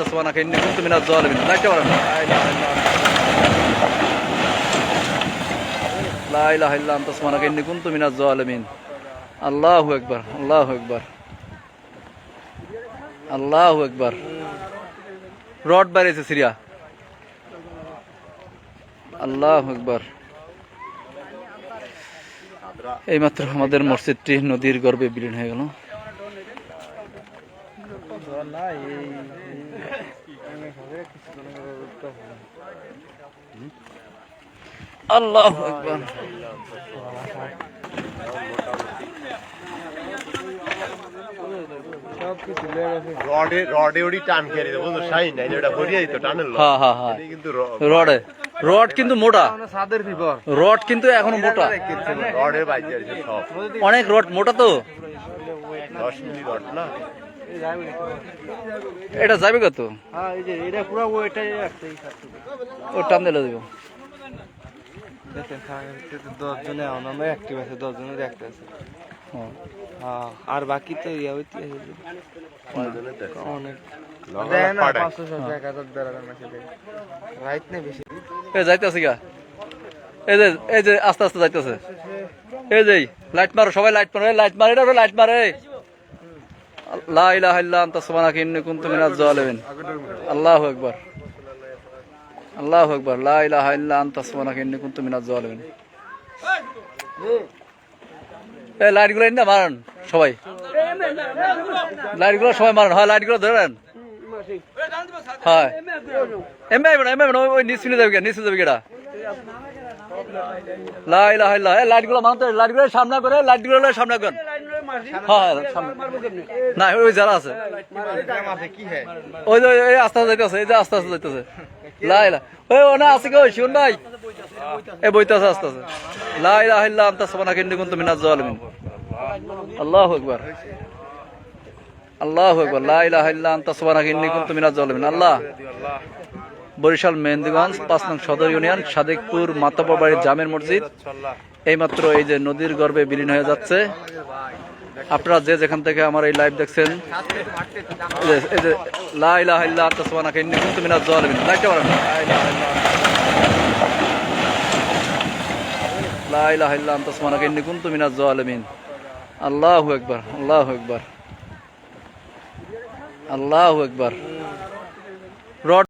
আনতা সুবহানাকা ইন্নী কুনতু মিনাজ জালিমিন লাইটটা বাড়ান লা ইলাহা ইল্লা আনতা সুবহানাকা ইন্নী কুনতু মিনাজ জালিমিন আল্লাহু আকবার আল্লাহু আকবার। আল্লাহু আকবার। রড বাড়িয়েছে সিরিয়া। আল্লাহু আকবার। এইমাত্র আমাদের মসজিদটি নদীর গর্ভে বিলীন হয়ে গেল। আল্লাহ রডে রডে ওডি টান খেয়ে দিত বুঝলো শাইন নাই যেটা ভরিয়ে দিত টানের হ্যাঁ হ্যাঁ হ্যাঁ। কিন্তু রডে। রড কিন্তু মোটা। সাদের বিপর রড কিন্তু এখনও মোটা। রডে বাইতে আছে সব। অনেক রড মোটা তো। মিলি রড না? এটা যাবে কত? হ্যাঁ ও টান দিলে দেবো। দেখেন দশ জনে আছে দশ জনের অ্যাক্টিভ আছে। হ্যাঁ আর বাকি তো ইয়া হইতে অনেক। যাইতেছে গা। এই যে এই যে আস্তে আস্তে যাইতেছে এই যে লাইট মারো সবাই লাইট মারো লাইট মারে লাইট মারে। লা ইলাহা ইল্লা আনতা, সুবহানাকা লা ইলাহা ইল্লা আনতা, সুবহানাকা ইন্নী কুনতু মিনাজ জালিমিন এই লাইটগুলো না মারেন সবাই। লাইটগুলো সবাই মারেন। হয় লাইটগুলো ধরেন হয়। এমএ আইবেন এমএ আইবেন ওই লা ইলাহা ইল্লাল্লাহ এই লাইটগুলো মানতে লাইটগুলো সামনে করে লাইটগুলো সামনে করেন। হ্যাঁ হ্যাঁ, না ওই যারা আছে। ওই যে আস্তে আস্তে যাইতেছে এই যে আস্তে আস্তে যাইতেছে। লা ওই ওনা আছে কি ওই শুন নাই এই বইতেছে আস্তে আস্তে। লা ইলাহা ইল্লা আনতা সুবহানাকা ইন্নী মিনাজ জালিমিন আল্লাহু আকবার। আকবার। মিনাজ জালিমিন বরিশাল মেহেন্দিগঞ্জ পাঁচ নং সদর ইউনিয়ন সাদেকপুর মাতাপা বাড়ির জামের মসজিদ। এইমাত্র এই যে নদীর গর্ভে বিলীন হয়ে যাচ্ছে। আপনারা যে যেখান থেকে আমার এই লাইভ দেখছেন এই যে- এই যে লা ইলাহা ইল্লা আনতা সুবহানাকা ইন্নী কুনতু মিনাজ আল্লাহু আকবার আল্লাহু আকবার। আল্লাহু আকবার। রড